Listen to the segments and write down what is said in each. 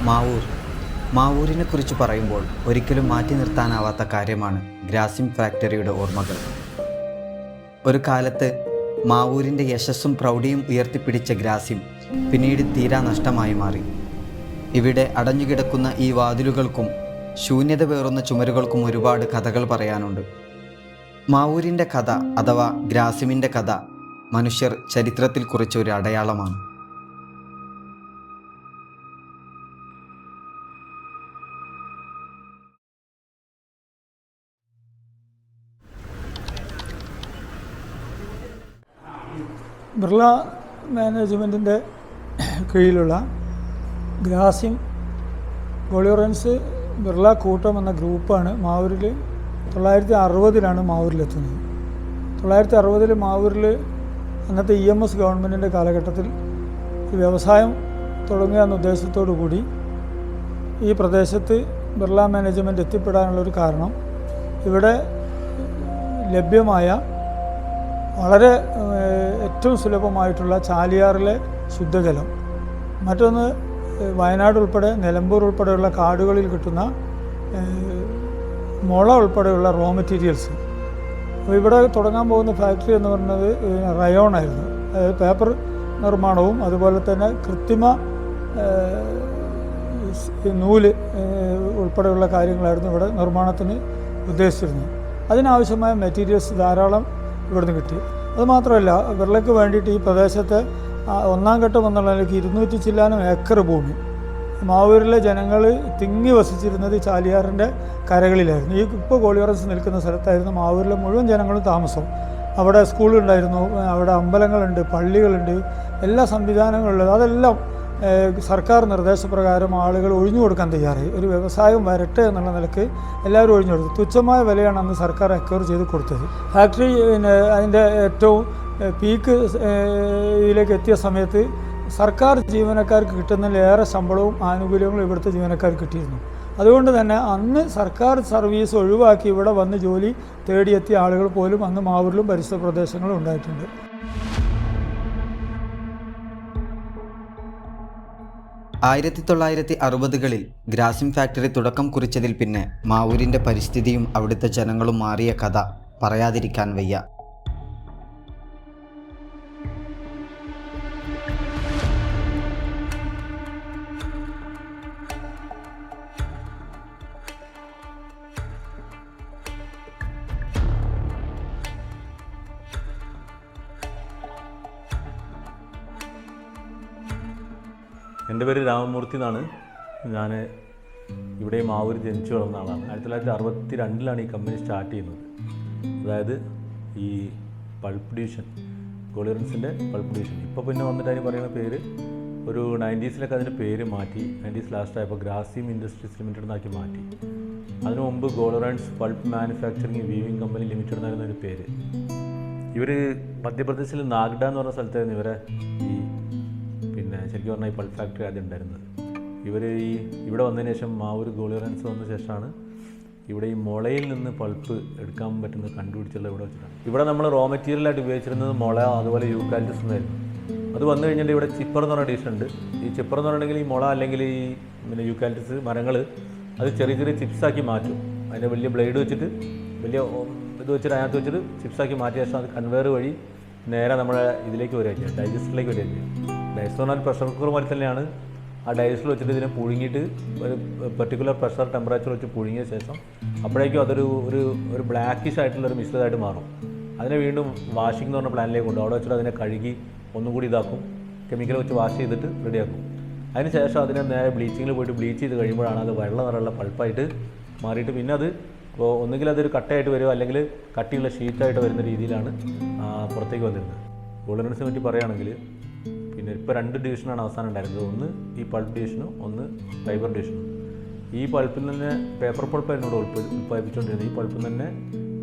മാവർ. മാവൂരിനെ കുറിച്ച് പറയുമ്പോൾ ഒരിക്കലും മാറ്റി നിർത്താനാവാത്ത കാര്യമാണ് ഗ്രാസിം ഫാക്ടറിയുടെ ഓർമ്മകൾ. ഒരു കാലത്ത് മാവൂരിന്റെ യശസ്സും പ്രൗഢിയും ഉയർത്തിപ്പിടിച്ച ഗ്രാസിം പിന്നീട് തീരാ നഷ്ടമായി മാറി. ഇവിടെ അടഞ്ഞുകിടക്കുന്ന ഈ വാതിലുകൾക്കും ശൂന്യത പേറുന്ന ചുമരുകൾക്കും ഒരുപാട് കഥകൾ പറയാനുണ്ട്. മാവൂരിന്റെ കഥ അഥവാ ഗ്രാസിമിന്റെ കഥ മനുഷ്യർ ചരിത്രത്തിൽ കുറിച്ച ഒരു അടയാളമാണ്. ബിർള മാനേജ്മെന്റിന്റെ കീഴിലുള്ള ഗ്രാസിം ഗോളിയോറൻസ് ബിർള കൂട്ടം എന്ന ഗ്രൂപ്പാണ് മാവൂരിൽ തൊള്ളായിരത്തി അറുപതിലാണ് മാവൂരിലെത്തുന്നത്. തൊള്ളായിരത്തി അറുപതിൽ മാവൂരിൽ അന്നത്തെ ഇ എം എസ് ഗവൺമെന്റിന്റെ കാലഘട്ടത്തിൽ വ്യവസായം തുടങ്ങുക എന്ന ഉദ്ദേശത്തോടു കൂടി ഈ പ്രദേശത്ത് ബിർള മാനേജ്മെന്റ് എത്തിപ്പെടാനുള്ളൊരു കാരണം ഇവിടെ ലഭ്യമായ വളരെ ഏറ്റവും സുലഭമായിട്ടുള്ള ചാലിയാറിലെ ശുദ്ധജലം. മറ്റൊന്ന് വയനാട് ഉൾപ്പെടെ നിലമ്പൂർ ഉൾപ്പെടെയുള്ള കാടുകളിൽ കിട്ടുന്ന മുള ഉൾപ്പെടെയുള്ള റോ മെറ്റീരിയൽസ് അപ്പോൾ ഇവിടെ തുടങ്ങാൻ പോകുന്ന ഫാക്ടറി എന്ന് പറയുന്നത് റയോണായിരുന്നു അതായത് പേപ്പർ നിർമ്മാണവും അതുപോലെ തന്നെ കൃത്രിമ നൂൽ ഉൾപ്പെടെയുള്ള കാര്യങ്ങളായിരുന്നു ഇവിടെ നിർമ്മാണത്തിന് ഉദ്ദേശിച്ചിരുന്നത്. അതിനാവശ്യമായ മെറ്റീരിയൽസ് ധാരാളം ഇവിടുന്ന് കിട്ടി. അതുമാത്രമല്ല വിരളയ്ക്ക് വേണ്ടിയിട്ട് ഈ പ്രദേശത്തെ ഒന്നാം ഘട്ടം എന്നുള്ള നിലയ്ക്ക് ഇരുന്നൂറ്റി ചില്ലാനം ഏക്കർ ഭൂമി. മാവൂരിലെ ജനങ്ങൾ തിങ്ങി വസിച്ചിരുന്നത് ഈ ചാലിയാറിന്റെ കരകളിലായിരുന്നു. ഈ ഇപ്പോൾ കോളിയോറൻസ് നിൽക്കുന്ന സ്ഥലത്തായിരുന്നു മാവൂരിലെ മുഴുവൻ ജനങ്ങളും താമസം. അവിടെ സ്കൂളുണ്ടായിരുന്നു അവിടെ അമ്പലങ്ങളുണ്ട് പള്ളികളുണ്ട് എല്ലാ സംവിധാനങ്ങളുള്ളത് അതെല്ലാം സർക്കാർ നിർദ്ദേശപ്രകാരം ആളുകൾ ഒഴിഞ്ഞു കൊടുക്കാൻ തയ്യാറായി. ഒരു വ്യവസായം വരട്ടെ എന്നുള്ള നിലയ്ക്ക് എല്ലാവരും ഒഴിഞ്ഞു കൊടുത്തു. തുച്ഛമായ വിലയാണ് അന്ന് സർക്കാർ അക്വയർ ചെയ്ത് കൊടുത്തത്. ഫാക്ടറി പിന്നെ അതിന്റെ ഏറ്റവും പീക്ക് ഇതിലേക്ക് എത്തിയ സമയത്ത് സർക്കാർ ജീവനക്കാർക്ക് കിട്ടുന്നതിലേറെ ശമ്പളവും ആനുകൂല്യങ്ങളും ഇവിടുത്തെ ജീവനക്കാർക്ക് കിട്ടിയിരുന്നു. അതുകൊണ്ട് തന്നെ അന്ന് സർക്കാർ സർവീസ് ഒഴിവാക്കി ഇവിടെ വന്ന് ജോലി തേടിയെത്തിയ ആളുകൾ പോലും അന്ന് മാവൂരിലും പരിസര പ്രദേശങ്ങളും ഉണ്ടായിട്ടുണ്ട്. ആയിരത്തി തൊള്ളായിരത്തി അറുപതുകളിൽ ഗ്രാസിം ഫാക്ടറി തുടക്കം കുറിച്ചതിൽ പിന്നെ മാവൂരിന്റെ പരിസ്ഥിതിയും അവിടുത്തെ ജനങ്ങളും മാറിയ കഥ പറയാതിരിക്കാൻ വയ്യ. എന്റെ പേര് രാമമൂർത്തി എന്നാണ്. ഞാൻ ഇവിടെ മാവൂർ ജനിച്ചു വളർന്ന ആളാണ്. ആയിരത്തി തൊള്ളായിരത്തി അറുപത്തി രണ്ടിലാണ് ഈ കമ്പനി സ്റ്റാർട്ട് ചെയ്യുന്നത്. അതായത് ഈ പൾപ്പ് ഡിവിഷൻ ഗോളിയറൻസിന്റെ പൾപ്പ് ഡിവിഷൻ ഇപ്പോൾ പിന്നെ വന്നിട്ട് അതിന് പറയുന്ന പേര് ഒരു നയന്റീസിലൊക്കെ അതിന്റെ പേര് മാറ്റി നയന്റീസ് ലാസ്റ്റ് ആയപ്പോൾ ഗ്രാസിം ഇൻഡസ്ട്രീസ് ലിമിറ്റഡ് എന്നാക്കി മാറ്റി. അതിനു മുമ്പ് ഗോളറൻസ് pulp manufacturing weaving company limited എന്നായിരുന്നു ഒരു പേര്. ഇവർ മധ്യപ്രദേശിൽ നാഗ്ഡ എന്ന് പറഞ്ഞ സ്ഥലത്തായിരുന്നു ഇവരെ ഈ ശരിക്കും പറഞ്ഞാൽ ഈ പൾപ്പ് ഫാക്ടറി ആദ്യം ഉണ്ടായിരുന്നത്. ഇവർ ഈ ഇവിടെ വന്നതിന് ശേഷം ആ മാവൂർ ഗോളിയറൻസ് വന്ന ശേഷമാണ് ഇവിടെ ഈ മുളയിൽ നിന്ന് പൾപ്പ് എടുക്കാൻ പറ്റുന്നത് കണ്ടുപിടിച്ചുള്ള ഇവിടെ വെച്ചിട്ടാണ്. ഇവിടെ നമ്മൾ റോ മെറ്റീരിയലായിട്ട് ഉപയോഗിച്ചിരുന്നത് മുള അതുപോലെ യൂക്കാലിറ്റസ് എന്നായിരുന്നു. അത് വന്നു കഴിഞ്ഞിട്ട് ഇവിടെ ചിപ്പർ എന്ന് പറഞ്ഞ ഡിഷ് ഉണ്ട്. ഈ ചിപ്പർ എന്ന് പറഞ്ഞിട്ടുണ്ടെങ്കിൽ ഈ മുള അല്ലെങ്കിൽ ഈ പിന്നെ യൂക്കാലിറ്റസ് മരങ്ങൾ അത് ചെറിയ ചെറിയ ചിപ്സാക്കി മാറ്റും. അതിന്റെ വലിയ ബ്ലേഡ് വെച്ചിട്ട് വലിയ ഇത് വെച്ചിട്ട് അതിനകത്ത് വെച്ചിട്ട് ചിപ്സാക്കി മാറ്റിയ ശേഷം അത് കൺവെയർ വഴി നേരെ നമ്മുടെ ഇതിലേക്ക് വരിക ഡൈജസ്റ്റിലേക്ക് വരിക ഡൈജസ്റ്റർ പറഞ്ഞാൽ പ്രഷർ കുക്കർ മാതിരി തന്നെയാണ്. ആ ഡയസിൽ വെച്ചിട്ട് ഇതിനെ പുഴുങ്ങിയിട്ട് ഒരു പെർട്ടിക്കുലർ പ്രഷർ ടെമ്പറേച്ചർ വെച്ച് പുഴുങ്ങിയ ശേഷം അപ്പോഴേക്കും അതൊരു ഒരു ഒരു ബ്ലാക്കിഷ് ആയിട്ടുള്ള ഒരു മിശ്രിതമായിട്ട് മാറും. അതിനെ വീണ്ടും വാഷിംഗ് എന്ന് പറഞ്ഞ പ്ലാനിലേക്ക് കൊണ്ടു അവിടെ വെച്ചിട്ട് അതിനെ കഴുകി ഒന്നും കൂടി ഇതാക്കും. കെമിക്കൽ വെച്ച് വാഷ് ചെയ്തിട്ട് റെഡിയാക്കും അതിന് ശേഷം അതിനെ നേരെ ബ്ലീച്ചിങ്ങിൽ പോയിട്ട് ബ്ലീച്ച് ചെയ്ത് കഴിയുമ്പോഴാണ് അത് വെള്ള നിറമുള്ള പൾപ്പായിട്ട് മാറിയിട്ട് പിന്നെ അത് ഇപ്പോൾ ഒന്നുകിൽ അതൊരു കട്ടയായിട്ട് വരുമോ അല്ലെങ്കിൽ കട്ടിയുള്ള ഷീറ്റായിട്ട് വരുന്ന രീതിയിലാണ് പുറത്തേക്ക് വന്നിരുന്നത്. ഗോൾഡൻസിനെ പറ്റി പറയുകയാണെങ്കിൽ പിന്നെ ഇപ്പോൾ രണ്ട് ഡിവിഷനാണ് അവസാനം ഉണ്ടായിരുന്നത്. ഒന്ന് ഈ പൾപ്പ് ഡിവിഷനും ഒന്ന് ഫൈബർ ഡിവിഷനും. ഈ പൾപ്പിൽ തന്നെ പേപ്പർ പൾപ്പ് എന്നോട് ഉൽപ്പ ഉൽപ്പാദിപ്പിച്ചുകൊണ്ടിരുന്നത്. ഈ പൾപ്പിൽ തന്നെ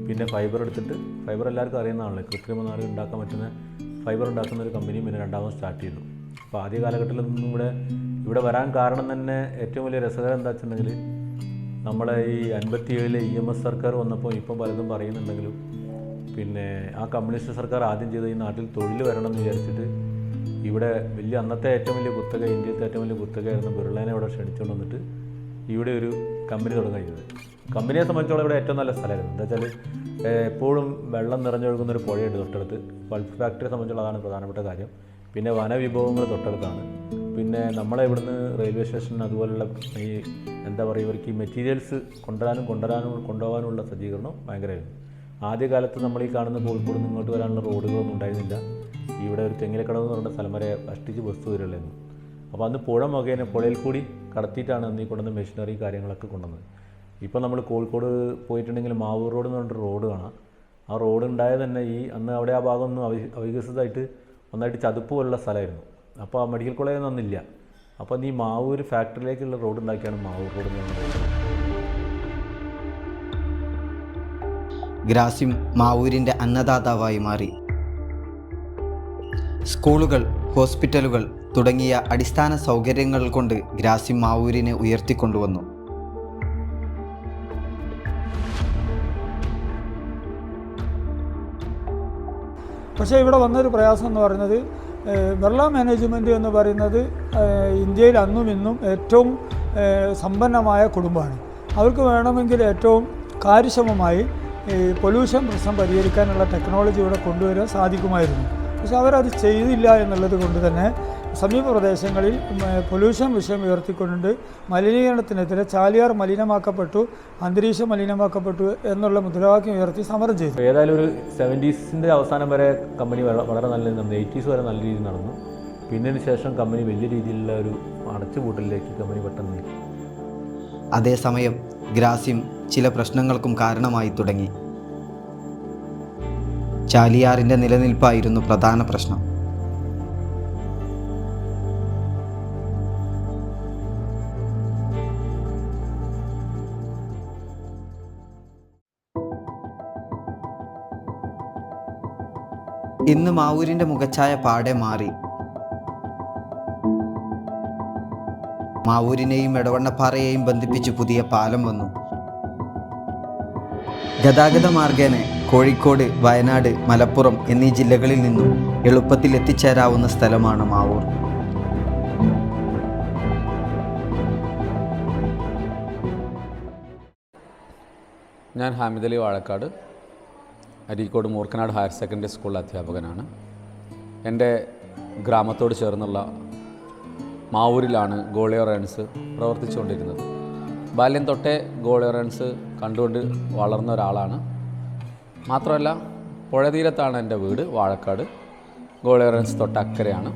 പിന്നെ ഫൈബർ എടുത്തിട്ട് ഫൈബർ എല്ലാവർക്കും അറിയുന്നതാണല്ലോ. കൃത്രിമ ഉണ്ടാക്കാൻ പറ്റുന്ന ഫൈബർ ഉണ്ടാക്കുന്ന ഒരു കമ്പനിയും പിന്നെ രണ്ടാമത് സ്റ്റാർട്ട് ചെയ്തു. അപ്പോൾ ആദ്യ കാലഘട്ടത്തിൽ നിന്നും ഇവിടെ ഇവിടെ വരാൻ കാരണം തന്നെ ഏറ്റവും വലിയ രസകരം എന്താ വെച്ചിട്ടുണ്ടെങ്കിൽ നമ്മളെ ഈ അൻപത്തി ഏഴിലെ ഇ എം എസ് സർക്കാർ വന്നപ്പോൾ ഇപ്പം പലതും പറയുന്നുണ്ടെങ്കിലും പിന്നെ ആ കമ്മ്യൂണിസ്റ്റ് സർക്കാർ ആദ്യം ചെയ്ത് ഈ നാട്ടിൽ തൊഴിൽ വരണം എന്ന് വിചാരിച്ചിട്ട് ഇവിടെ വലിയ അന്നത്തെ ഏറ്റവും വലിയ കുത്തക ഇന്ത്യത്തെ ഏറ്റവും വലിയ കുത്തകയായിരുന്ന ബിർളേനെ ഇവിടെ ക്ഷണിച്ചുകൊണ്ട് വന്നിട്ട് ഇവിടെ ഒരു കമ്പനി തുടങ്ങുന്നത്. കമ്പനിയെ സംബന്ധിച്ചോളം ഇവിടെ ഏറ്റവും നല്ല സ്ഥലമായിരുന്നു. എന്താ വെച്ചാൽ എപ്പോഴും വെള്ളം നിറഞ്ഞൊഴുകുന്ന ഒരു പുഴയുണ്ട് തൊട്ടടുത്ത്. പൾപ്പ് ഫാക്ടറിയെ സംബന്ധിച്ചുള്ള അതാണ് പ്രധാനപ്പെട്ട കാര്യം. പിന്നെ വനവിഭവങ്ങൾ തൊട്ടടുത്താണ്. പിന്നെ നമ്മളെ ഇവിടുന്ന് റെയിൽവേ സ്റ്റേഷൻ അതുപോലുള്ള ഈ എന്താ പറയുക ഇവർക്ക് ഈ മെറ്റീരിയൽസ് കൊണ്ടുവരാനും കൊണ്ടുവരാനും കൊണ്ടുപോകാനുള്ള സജ്ജീകരണം ഭയങ്കരമായിരുന്നു. ആദ്യകാലത്ത് നമ്മൾ ഈ കാണുന്ന കോഴിക്കോട് ഇങ്ങോട്ട് വരാനുള്ള റോഡുകളൊന്നും ഉണ്ടായിരുന്നില്ല. ഇവിടെ ഒരു തെങ്ങിലക്കടവ് എന്ന് പറഞ്ഞ സ്ഥലം വരെ കഷ്ടിച്ച് ബസ് വരില്ലായിരുന്നു അപ്പോൾ അന്ന് പുഴ മുഖേന പുഴയിൽ കൂടി കടത്തിയിട്ടാണ് അന്ന് ഈ കൊണ്ടുവന്ന മെഷീനറി കാര്യങ്ങളൊക്കെ കൊണ്ടുവന്നത്. ഇപ്പോൾ നമ്മൾ കോഴിക്കോട് പോയിട്ടുണ്ടെങ്കിൽ മാവൂർ റോഡ് എന്ന് പറഞ്ഞിട്ട് റോഡ് കാണാം. ആ റോഡ് ഉണ്ടായത് തന്നെ ഈ അന്ന് അവിടെ ആ ഭാഗം ഒന്നും അവി അവികസിതമായിട്ട് ഒന്നായിട്ട് ചതുപ്പ് പോലുള്ള സ്ഥലമായിരുന്നു. അപ്പോൾ ആ മെഡിക്കൽ കോളേജ് ഒന്നും അന്നില്ല. അപ്പോൾ ഈ മാവൂർ ഫാക്ടറിയിലേക്കുള്ള റോഡ് ഉണ്ടാക്കിയാണ് മാവൂർ റോഡ് എന്ന് പറഞ്ഞത്. ഗ്രാസിം മാവൂരിന്റെ അന്നദാതാവായി മാറി. സ്കൂളുകൾ ഹോസ്പിറ്റലുകൾ തുടങ്ങിയ അടിസ്ഥാന സൗകര്യങ്ങൾ കൊണ്ട് ഗ്രാസിം മാവൂരിനെ ഉയർത്തിക്കൊണ്ടുവന്നു. പക്ഷേ ഇവിടെ വന്നൊരു പ്രയാസം എന്ന് പറയുന്നത് വെള്ള ബിർള മാനേജ്മെന്റ് എന്ന് പറയുന്നത് ഇന്ത്യയിൽ അന്നും ഇന്നും ഏറ്റവും സമ്പന്നമായ കുടുംബമാണ്. അവർക്ക് വേണമെങ്കിൽ ഏറ്റവും കാര്യക്ഷമമായി പൊല്യൂഷൻ പ്രശ്നം പരിഹരിക്കാനുള്ള ടെക്നോളജി ഇവിടെ കൊണ്ടുവരാൻ സാധിക്കുമായിരുന്നു. പക്ഷെ അവരത് ചെയ്തില്ല എന്നുള്ളത് കൊണ്ട് തന്നെ സമീപ പ്രദേശങ്ങളിൽ പൊല്യൂഷൻ വിഷയം ഉയർത്തിക്കൊണ്ട് മലിനീകരണത്തിനെതിരെ ചാലിയാർ മലിനമാക്കപ്പെട്ടു അന്തരീക്ഷം മലിനമാക്കപ്പെട്ടു എന്നുള്ള മുദ്രാവാക്യം ഉയർത്തി സമരം ചെയ്തു. ഏതായാലും ഒരു സെവന്റീസിന്റെ അവസാനം വരെ കമ്പനി വളരെ നല്ല രീതിയിൽ നടന്നു. എയ്റ്റീസ് വരെ നല്ല രീതിയിൽ നടന്നു. പിന്നതിന് ശേഷം കമ്പനി വലിയ രീതിയിലുള്ള ഒരു അടച്ചുപൂട്ടലിലേക്ക് കമ്പനി പെട്ടെന്ന് അതേസമയം ഗ്രാസിം ചില പ്രശ്നങ്ങൾക്കും കാരണമായി തുടങ്ങി. ചാലിയാറിന്റെ നിലനിൽപ്പായിരുന്നു പ്രധാന പ്രശ്നം. ഇന്ന് മാവൂരിന്റെ മുഖച്ഛായ പാടെ മാറി. മാവൂരിനെയും എടവണ്ണപ്പാറയെയും ബന്ധിപ്പിച്ച് പുതിയ പാലം വന്നു. ഗതാഗത മാർഗേന കോഴിക്കോട് വയനാട് മലപ്പുറം എന്നീ ജില്ലകളിൽ നിന്നും എളുപ്പത്തിൽ എത്തിച്ചേരാവുന്ന സ്ഥലമാണ് മാവൂർ. ഞാൻ ഹാമിദലി വാഴക്കാട്. അരീക്കോട് മൂർക്കനാട് ഹയർ സെക്കൻഡറി സ്കൂളിലെ അധ്യാപകനാണ്. എന്റെ ഗ്രാമത്തോട് ചേർന്നുള്ള മാവൂരിലാണ് ഗോളിയോ റൺസ് പ്രവർത്തിച്ചുകൊണ്ടിരുന്നത്. ബാല്യം തൊട്ടേ ഗോളിയോ റൺസ് കണ്ടുകൊണ്ട് വളർന്ന ഒരാളാണ്. മാത്രമല്ല പുഴതീരത്താണ് എന്റെ വീട് വാഴക്കാട്. ഗോളിയറൻസ് തൊട്ടക്കരയാണ്.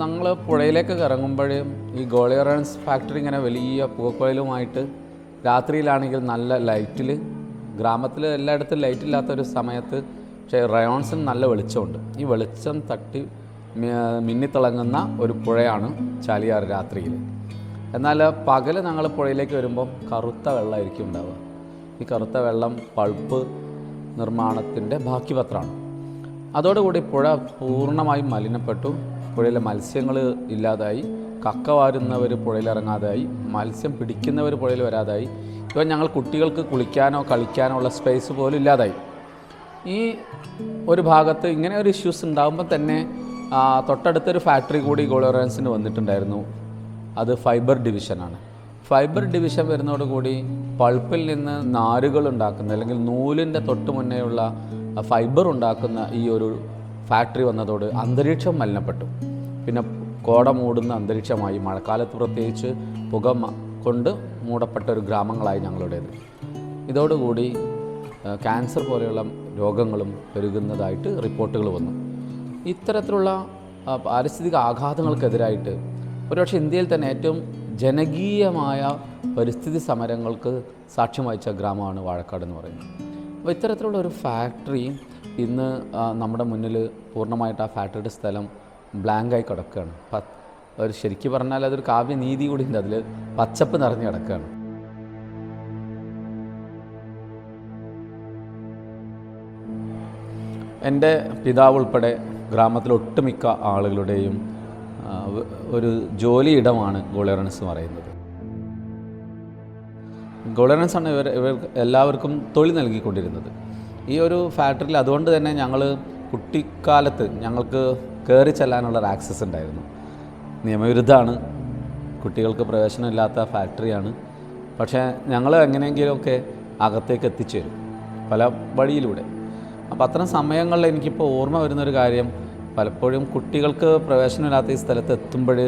ഞങ്ങൾ പുഴയിലേക്ക് ഇറങ്ങുമ്പോഴും ഈ ഗോളിയറൻസ് ഫാക്ടറി ഇങ്ങനെ വലിയ പുകക്കുഴലുമായിട്ട് രാത്രിയിലാണെങ്കിൽ നല്ല ലൈറ്റിൽ ഗ്രാമത്തിൽ എല്ലായിടത്തും ലൈറ്റ് ഇല്ലാത്ത ഒരു സമയത്ത് പക്ഷേ റയോൺസിന് നല്ല വെളിച്ചമുണ്ട്. ഈ വെളിച്ചം തട്ടി മിന്നിത്തിളങ്ങുന്ന ഒരു പുഴയാണ് ചാലിയാർ രാത്രിയിൽ എന്നാൽ പകൽ ഞങ്ങൾ പുഴയിലേക്ക് വരുമ്പോൾ കറുത്ത വെള്ളമായിരിക്കും ഉണ്ടാവുക. ഈ കറുത്ത വെള്ളം പൾപ്പ് നിർമ്മാണത്തിന്റെ ബാക്കി പത്രമാണ് അതോടുകൂടി പുഴ പൂർണമായും മലിനപ്പെട്ടു. പുഴയിലെ മത്സ്യങ്ങൾ ഇല്ലാതായി. കക്ക വാരുന്നവർ പുഴയിലിറങ്ങാതായി. മത്സ്യം പിടിക്കുന്നവർ പുഴയിൽ വരാതായി ഇപ്പം ഞങ്ങൾ കുട്ടികൾക്ക് കുളിക്കാനോ കളിക്കാനോ ഉള്ള സ്പേസ് പോലും ഇല്ലാതായി. ഈ ഒരു ഭാഗത്ത് ഇങ്ങനെ ഒരു ഇഷ്യൂസ് ഉണ്ടാകുമ്പോൾ തന്നെ തൊട്ടടുത്തൊരു ഫാക്ടറി കൂടി ഗോളോറൻസിന് വന്നിട്ടുണ്ടായിരുന്നു. അത് ഫൈബർ ഡിവിഷനാണ് ഫൈബർ ഡിവിഷൻ വരുന്നതോടുകൂടി പൾപ്പിൽ നിന്ന് നാരുകൾ ഉണ്ടാക്കുന്ന അല്ലെങ്കിൽ നൂലിന്റെ തൊട്ട് മുന്നേയുള്ള ഫൈബർ ഉണ്ടാക്കുന്ന ഈ ഒരു ഫാക്ടറി വന്നതോട് അന്തരീക്ഷം മലിനപ്പെട്ടു. പിന്നെ കോട മൂടുന്ന അന്തരീക്ഷമായി. മഴക്കാലത്ത് പ്രത്യേകിച്ച് പുക കൊണ്ട് മൂടപ്പെട്ട ഒരു ഗ്രാമങ്ങളായി ഞങ്ങളുടേത്. ഇതോടുകൂടി ക്യാൻസർ പോലെയുള്ള രോഗങ്ങളും പെരുകുന്നതായിട്ട് റിപ്പോർട്ടുകൾ വന്നു. ഇത്തരത്തിലുള്ള പാരിസ്ഥിതിക ആഘാതങ്ങൾക്കെതിരായിട്ട് ഒരുപക്ഷെ ഇന്ത്യയിൽ തന്നെ ഏറ്റവും ജനകീയമായ പരിസ്ഥിതി സമരങ്ങൾക്ക് സാക്ഷ്യം വഹിച്ച ഗ്രാമമാണ് വാഴക്കാട് എന്ന് പറയുന്നത്. അപ്പോൾ ഇത്തരത്തിലുള്ള ഒരു ഫാക്ടറി ഇന്ന് നമ്മുടെ മുന്നിൽ പൂർണമായിട്ട് ആ ഫാക്ടറിയുടെ സ്ഥലം ബ്ലാങ്കായി കിടക്കുകയാണ്. ഒരു ശരിക്കും പറഞ്ഞാൽ അതൊരു കാവ്യനീതി കൂടി ഉണ്ട് അതിൽ പച്ചപ്പ് നിറഞ്ഞു കിടക്കുകയാണ്. എന്റെ പിതാവ് ഉൾപ്പെടെ ഗ്രാമത്തിലെ ഒട്ടുമിക്ക ആളുകളുടെയും ഒരു ജോലിയിടമാണ് ഗോളിയറൻസ് എന്ന് പറയുന്നത്. ഗോളിയറൻസ് ആണ് ഇവർ ഇവർ എല്ലാവർക്കും തൊഴിൽ നൽകിക്കൊണ്ടിരുന്നത്. ഈ ഒരു ഫാക്ടറിയിൽ അതുകൊണ്ട് തന്നെ ഞങ്ങൾ കുട്ടിക്കാലത്ത് ഞങ്ങൾക്ക് കയറി ചെല്ലാനുള്ള ഒരു ആക്സസ് ഉണ്ടായിരുന്നു. നിയമവിരുദ്ധമാണ്. കുട്ടികൾക്ക് പ്രവേശനമില്ലാത്ത ഫാക്ടറിയാണ്. പക്ഷേ ഞങ്ങൾ എങ്ങനെയെങ്കിലുമൊക്കെ അകത്തേക്ക് എത്തിച്ചേരും പല വഴിയിലൂടെ. അപ്പോൾ അത്തരം സമയങ്ങളിൽ എനിക്കിപ്പോൾ ഓർമ്മ വരുന്നൊരു കാര്യം പലപ്പോഴും കുട്ടികൾക്ക് പ്രവേശനമില്ലാത്ത ഈ സ്ഥലത്ത് എത്തുമ്പോൾ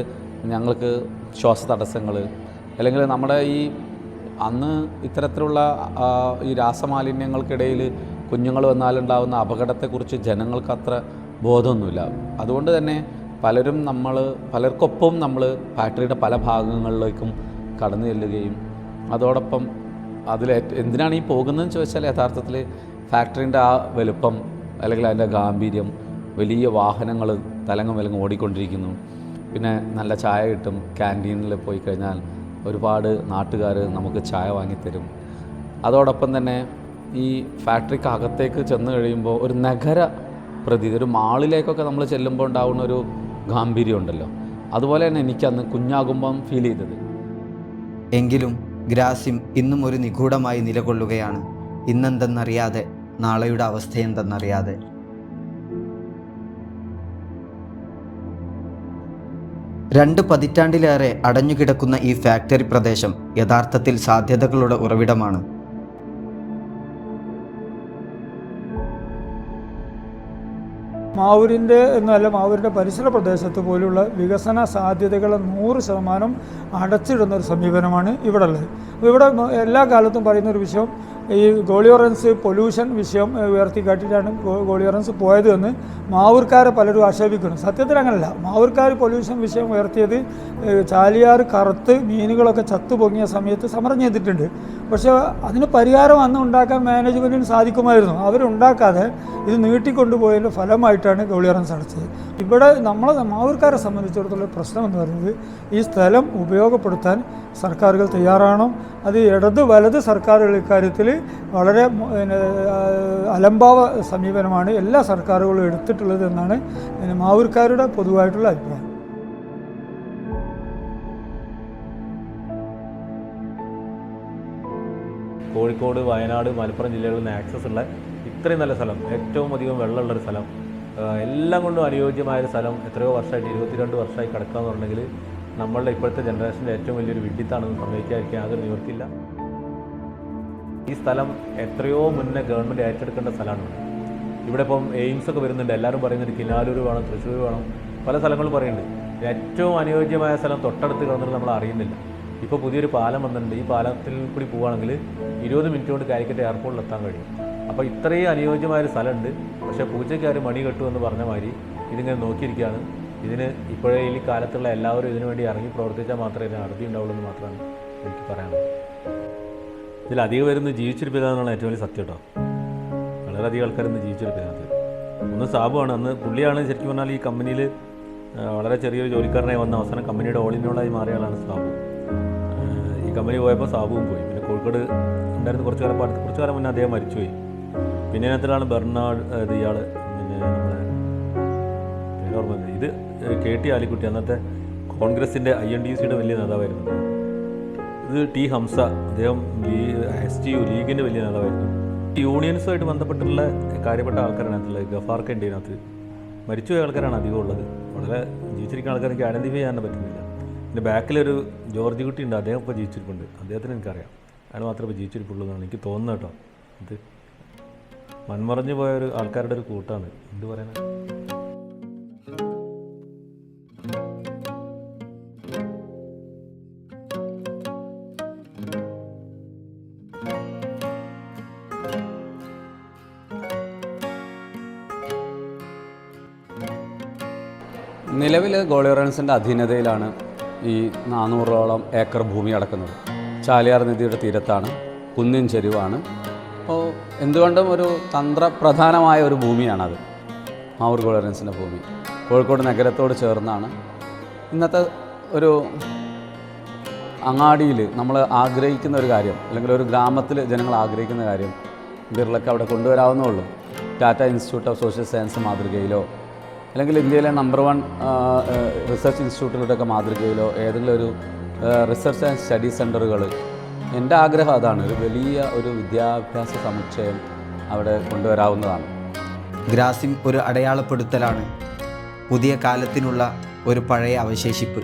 ഞങ്ങൾക്ക് ശ്വാസ തടസ്സങ്ങൾ. അല്ലെങ്കിൽ നമ്മുടെ ഈ അന്ന് ഇത്തരത്തിലുള്ള ഈ രാസമാലിന്യങ്ങൾക്കിടയിൽ കുഞ്ഞുങ്ങൾ വന്നാലുണ്ടാകുന്ന അപകടത്തെക്കുറിച്ച് ജനങ്ങൾക്ക് അത്ര ബോധമൊന്നുമില്ല. അതുകൊണ്ട് തന്നെ പലരും നമ്മൾ പലർക്കൊപ്പം നമ്മൾ ഫാക്ടറിയുടെ പല ഭാഗങ്ങളിലേക്കും കടന്നു ചെല്ലുകയും അതോടൊപ്പം അതിൽ എന്തിനാണ് ഈ പോകുന്നതെന്ന് ചോദിച്ചാൽ യഥാർത്ഥത്തിൽ ഫാക്ടറിന്റെ ആ വലുപ്പം അല്ലെങ്കിൽ അതിന്റെ ഗാംഭീര്യം വലിയ വാഹനങ്ങൾ തലങ്ങും വിലങ്ങും ഓടിക്കൊണ്ടിരിക്കുന്നു. പിന്നെ നല്ല ചായ കിട്ടും. ക്യാന്റീനിൽ പോയി കഴിഞ്ഞാൽ ഒരുപാട് നാട്ടുകാർ നമുക്ക് ചായ വാങ്ങിത്തരും അതോടൊപ്പം തന്നെ ഈ ഫാക്ടറിക്ക് അകത്തേക്ക് ചെന്ന് കഴിയുമ്പോൾ ഒരു നഗര പ്രതീതി ഒരു മാളിലേക്കൊക്കെ നമ്മൾ ചെല്ലുമ്പോൾ ഉണ്ടാകുന്ന ഒരു ഗാംഭീര്യം ഉണ്ടല്ലോ. അതുപോലെ തന്നെ എനിക്കന്ന് കുഞ്ഞാകുമ്പം ഫീൽ ചെയ്തത്. എങ്കിലും ഗ്രാസിം ഇന്നും ഒരു നിഗൂഢമായി നിലകൊള്ളുകയാണ്. ഇന്നെന്തെന്നറിയാതെ നാളെയുടെ അവസ്ഥയെന്തെന്നറിയാതെ രണ്ട് പതിറ്റാണ്ടിലേറെ അടഞ്ഞുകിടക്കുന്ന ഈ ഫാക്ടറി പ്രദേശം യഥാർത്ഥത്തിൽ സാധ്യതകളുടെ ഉറവിടമാണ്. മാവൂരിന്റെ എന്നല്ല മാവൂരിന്റെ പരിസര പ്രദേശത്ത് പോലുള്ള വികസന സാധ്യതകൾ നൂറ് ശതമാനം അടച്ചിടുന്ന ഒരു സമീപനമാണ് ഇവിടെ ഉള്ളത് അപ്പോൾ ഇവിടെ എല്ലാ കാലത്തും പറയുന്ന ഒരു വിഷയം ഈ ഗോളിയോറൻസ് പൊല്യൂഷൻ വിഷയം ഉയർത്തിക്കാട്ടിയിട്ടാണ് ഗോളിയോറൻസ് പോയത് എന്ന് മാവൂർക്കാരെ പലരും ആക്ഷേപിക്കുന്നു. സത്യത്തിൽ അങ്ങനല്ല. മാവൂർക്കാർ പൊല്യൂഷൻ വിഷയം ഉയർത്തിയത് ചാലിയാർ കറുത്ത് മീനുകളൊക്കെ ചത്തു പൊങ്ങിയ സമയത്ത് സമരം ചെയ്തിട്ടുണ്ട്. പക്ഷേ അതിന് പരിഹാരം അന്ന് ഉണ്ടാക്കാൻ മാനേജ്മെന്റിന് സാധിക്കുമായിരുന്നു. അവരുണ്ടാക്കാതെ ഇത് നീട്ടിക്കൊണ്ടുപോയതിന്റെ ഫലമായിട്ടാണ് ഗോളിയറൻസ് അടച്ചത് ഇവിടെ നമ്മളെ മാവൂർക്കാരെ സംബന്ധിച്ചിടത്തോളം പ്രശ്നം എന്ന് പറയുന്നത് ഈ സ്ഥലം ഉപയോഗപ്പെടുത്താൻ സർക്കാരുകൾ തയ്യാറാണോ. അത് ഇടത് വലത് സർക്കാരുകൾ ഇക്കാര്യത്തിൽ വളരെ അലംഭാവ സമീപനമാണ് എല്ലാ സർക്കാരുകളും എടുത്തിട്ടുള്ളത് എന്നാണ് മാവൂർക്കാരുടെ പൊതുവായിട്ടുള്ള അഭിപ്രായം. കോഴിക്കോട് വയനാട് മലപ്പുറം ജില്ലകളിൽ നിന്ന് ആക്സസ് ഉള്ള ഇത്രയും നല്ല സ്ഥലം ഏറ്റവും അധികം വെള്ളമുള്ളൊരു സ്ഥലം. എല്ലാം കൊണ്ടും അനുയോജ്യമായൊരു സ്ഥലം എത്രയോ വർഷമായിട്ട് ഇരുപത്തിരണ്ട് വർഷമായി കിടക്കുക എന്നുണ്ടെങ്കിൽ നമ്മളുടെ ഇപ്പോഴത്തെ ജനറേഷന്റെ ഏറ്റവും വലിയൊരു വിഡിത്താണെന്ന് സമ്മതിക്കാതിരിക്കാൻ യാതൊരു നിവൃത്തിയില്ല. ഈ സ്ഥലം എത്രയോ മുന്നേ ഗവൺമെന്റ് ഏറ്റെടുക്കേണ്ട സ്ഥലമാണ്. ഇവിടെ ഇപ്പം എയിംസൊക്കെ വരുന്നുണ്ട്. എല്ലാവരും പറയുന്നുണ്ട് കിനാലൂർ വേണം തൃശ്ശൂർ വേണം. പല സ്ഥലങ്ങളും പറയുന്നുണ്ട്. ഏറ്റവും അനുയോജ്യമായ സ്ഥലം തൊട്ടടുത്ത് കിടന്നിട്ട് നമ്മൾ അറിയുന്നില്ല. ഇപ്പോൾ പുതിയൊരു പാലം വന്നിട്ടുണ്ട്. ഈ പാലത്തിൽ കൂടി പോവുകയാണെങ്കിൽ ഇരുപത് മിനിറ്റ് കൊണ്ട് കാലിക്കറ്റ് എയർപോർട്ടിൽ എത്താൻ കഴിയും. അപ്പോൾ ഇത്രയും അനുയോജ്യമായൊരു സ്ഥലമുണ്ട്. പക്ഷേ പൂച്ചയ്ക്ക് അവർ മണി കെട്ടു എന്ന് പറഞ്ഞ മാതിരി ഇതിങ്ങനെ നോക്കിയിരിക്കുകയാണ്. ഇതിന് ഇപ്പോഴേ ഈ കാലത്തുള്ള എല്ലാവരും ഇതിനു വേണ്ടി ഇറങ്ങി പ്രവർത്തിച്ചാൽ മാത്രമേ ഇതിന് അറുതി ഉണ്ടാവുള്ളൂ എന്ന് മാത്രമാണ് എനിക്ക് പറയാനുള്ളത്. ഇതിൽ അധികം പേരൊന്നും ജീവിച്ചിരിപ്പില്ല ഏറ്റവും വലിയ സത്യം കേട്ടോ. വളരെയധികം ആൾക്കാരൊന്ന് ജീവിച്ചിരിപ്പില്ലാത്ത ഒന്ന് സാബുവാണ്. അന്ന് പുള്ളിയാണ് ശരിക്കും പറഞ്ഞാൽ ഈ കമ്പനിയിൽ വളരെ ചെറിയൊരു ജോലിക്കാരനായി വന്ന അവസാനം കമ്പനിയുടെ ഓൾ ഇൻ മാറിയ ആളാണ് സാബു. ഈ കമ്പനി പോയപ്പോൾ സാബുവും പോയി. പിന്നെ കോഴിക്കോട് ഉണ്ടായിരുന്ന കുറച്ച് കാലം അടുത്ത് കുറച്ച് കാലം മുന്നേ അദ്ദേഹം മരിച്ചുപോയി. പിന്നെ അതിനകത്തിലാണ് ബെർണാഡ് ഇയാൾ പിന്നെ നമ്മുടെ പേര് ഓർമ്മ. ഇത് കെ ടി ആലിക്കുട്ടി അന്നത്തെ കോൺഗ്രസിന്റെ ഐ എൻ ഡി സിയുടെ വലിയ നേതാവായിരുന്നു. ഇത് ടി ഹംസ അദ്ദേഹം എസ് ടി യു ലീഗിന്റെ വലിയ നേതാവായിരുന്നു. യൂണിയൻസുമായിട്ട് ബന്ധപ്പെട്ടുള്ള കാര്യപ്പെട്ട ആൾക്കാരാണ് അതിലുള്ളത് ഗഫാർക്കന്റെ അതിനകത്ത് മരിച്ചുപോയ ആൾക്കാരാണ് അധികം ഉള്ളത് വളരെ ജീവിച്ചിരിക്കുന്ന ആൾക്കാർ എനിക്ക് ഐഡന്റിഫൈ ചെയ്യാൻ പറ്റുന്നില്ല. എന്റെ ബാക്കിലൊരു ജോർജ് കുട്ടി ഉണ്ട് അദ്ദേഹം ഇപ്പോൾ ജീവിച്ചിരിപ്പുണ്ട്. അദ്ദേഹത്തിന് എനിക്കറിയാം. അയാൾ മാത്രമേ ഇപ്പോൾ ജീവിച്ചിരിപ്പുള്ളൂ എന്നാണ് എനിക്ക് തോന്നുന്നത് കേട്ടോ. ഇത് മൺമറഞ്ഞു പോയ ഒരു ആൾക്കാരുടെ ഒരു കൂട്ടാണ്. എന്ത് പറയുന്നത് നിലവിൽ ഗോളിയോറൻസിന്റെ അധീനതയിലാണ് ഈ നാനൂറോളം ഏക്കർ ഭൂമി അടക്കുന്നത്. ചാലിയാർ നദിയുടെ തീരത്താണ് കുന്നിൻ ചെരുവാണ്. അപ്പോൾ എന്തുകൊണ്ടും ഒരു തന്ത്രപ്രധാനമായ ഒരു ഭൂമിയാണത്. മാവൂർ ഗോളറൻസിന്റെ ഭൂമി. കോഴിക്കോട് നഗരത്തോട് ചേർന്നാണ്. ഇന്നത്തെ ഒരു അങ്ങാടിയിൽ നമ്മൾ ആഗ്രഹിക്കുന്ന ഒരു കാര്യം അല്ലെങ്കിൽ ഒരു ഗ്രാമത്തിൽ ജനങ്ങൾ ആഗ്രഹിക്കുന്ന കാര്യം ബിർളക്ക് അവിടെ കൊണ്ടുവരാവുന്നേ ഉള്ളൂ. Tata institute of social science മാതൃകയിലോ അല്ലെങ്കിൽ ഇന്ത്യയിലെ നമ്പർ വൺ റിസർച്ച് ഇൻസ്റ്റിറ്റ്യൂട്ടിലോട്ടൊക്കെ മാതൃകയിലോ ഏതെങ്കിലും ഒരു റിസർച്ച് ആൻഡ് സ്റ്റഡി സെന്ററുകൾ എന്റെ ആഗ്രഹം അതാണ് ഒരു വലിയ ഒരു വിദ്യാഭ്യാസ സമുച്ചയം അവിടെ കൊണ്ടുവരാവുന്നതാണ്. ഗ്രാസിം ഒരു അടയാളപ്പെടുത്തലാണ് പുതിയ കാലത്തിനുള്ള ഒരു പഴയ അവശേഷിപ്പ്.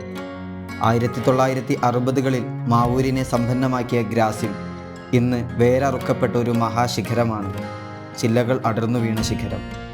ആയിരത്തി തൊള്ളായിരത്തി അറുപതുകളിൽ മാവൂരിനെ സമ്പന്നമാക്കിയ ഗ്രാസിം ഇന്ന് വേരറുക്കപ്പെട്ട ഒരു മഹാശിഖരമാണ്. ചില്ലകൾ അടർന്നു വീണ ശിഖരം.